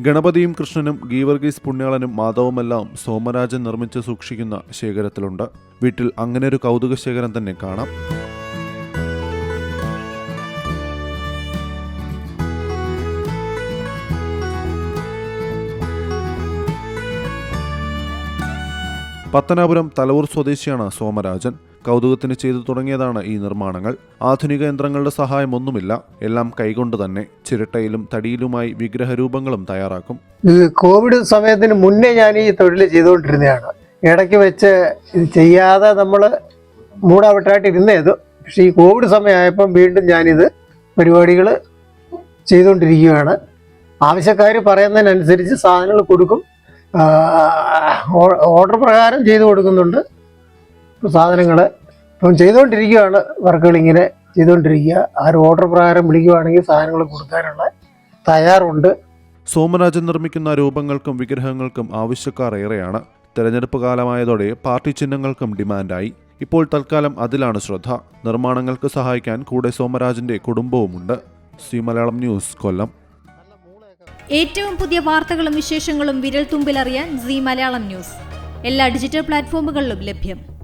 ഗണപതിയും കൃഷ്ണനും ഗീവർഗീസ് പുണ്യാളനും മാധവുമെല്ലാം സോമരാജൻ നിർമ്മിച്ച് സൂക്ഷിക്കുന്ന ശേഖരത്തിലുണ്ട്. വീട്ടിൽ അങ്ങനെ ഒരു കൗതുക ശേഖരം തന്നെ കാണാം. പത്തനാപുരം തലവൂർ സ്വദേശിയാണ് സോമരാജൻ. കൗതുകത്തിന് ചെയ്തു തുടങ്ങിയതാണ് ഈ നിർമ്മാണങ്ങൾ. ആധുനിക യന്ത്രങ്ങളുടെ സഹായമൊന്നുമില്ല എല്ലാം കൈകൊണ്ട് തന്നെ ചിരട്ടയിലും തടിയിലുമായി വിഗ്രഹരൂപങ്ങളും തയ്യാറാക്കും. കോവിഡ് സമയത്തിന് മുന്നേ ഞാൻ ഈ തൊഴിൽ ചെയ്തുകൊണ്ടിരുന്നതാണ്. ഇടയ്ക്ക് വെച്ച് ഇത് ചെയ്യാതെ നമ്മൾ മൂടാവിട്ടായിട്ട് ഇരുന്നേത്. പക്ഷേ ഈ കോവിഡ് സമയമായപ്പം വീണ്ടും ഞാനിത് പരിപാടികൾ ചെയ്തുകൊണ്ടിരിക്കുകയാണ്. ആവശ്യക്കാർ പറയുന്നതിനനുസരിച്ച് സാധനങ്ങൾ കൊടുക്കും. ഓർഡർ പ്രകാരം ചെയ്തു കൊടുക്കുന്നുണ്ട്. സാധനങ്ങൾ ഇപ്പം ചെയ്തുകൊണ്ടിരിക്കുകയാണ്. വർക്കുകൾ ഇങ്ങനെ ചെയ്തുകൊണ്ടിരിക്കുക. ആരും ഓർഡർ പ്രകാരം വിളിക്കുകയാണെങ്കിൽ സാധനങ്ങൾ കൊടുക്കാനുള്ള തയ്യാറുണ്ട്. സോമരാജൻ നിർമ്മിക്കുന്ന രൂപങ്ങൾക്കും വിഗ്രഹങ്ങൾക്കും ആവശ്യക്കാർ ഏറെയാണ്. തെരഞ്ഞെടുപ്പ് കാലമായതോടെ പാർട്ടി ചിഹ്നങ്ങൾക്കും ഡിമാൻഡായി. ഇപ്പോൾ തൽക്കാലം അതിലാണ് ശ്രദ്ധ. നിർമ്മാണങ്ങൾക്ക് സഹായിക്കാൻ കൂടെ സോമരാജന്റെ കുടുംബവുമുണ്ട്. C Malayalam news Kollam. ഏറ്റവും പുതിയ വാർത്തകളും വിശേഷങ്ങളും വിരൽ തുമ്പിലറിയാൻ സി മലയാളം ന്യൂസ്. എല്ലാ ഡിജിറ്റൽ പ്ലാറ്റ്ഫോമുകളിലും ലഭ്യം.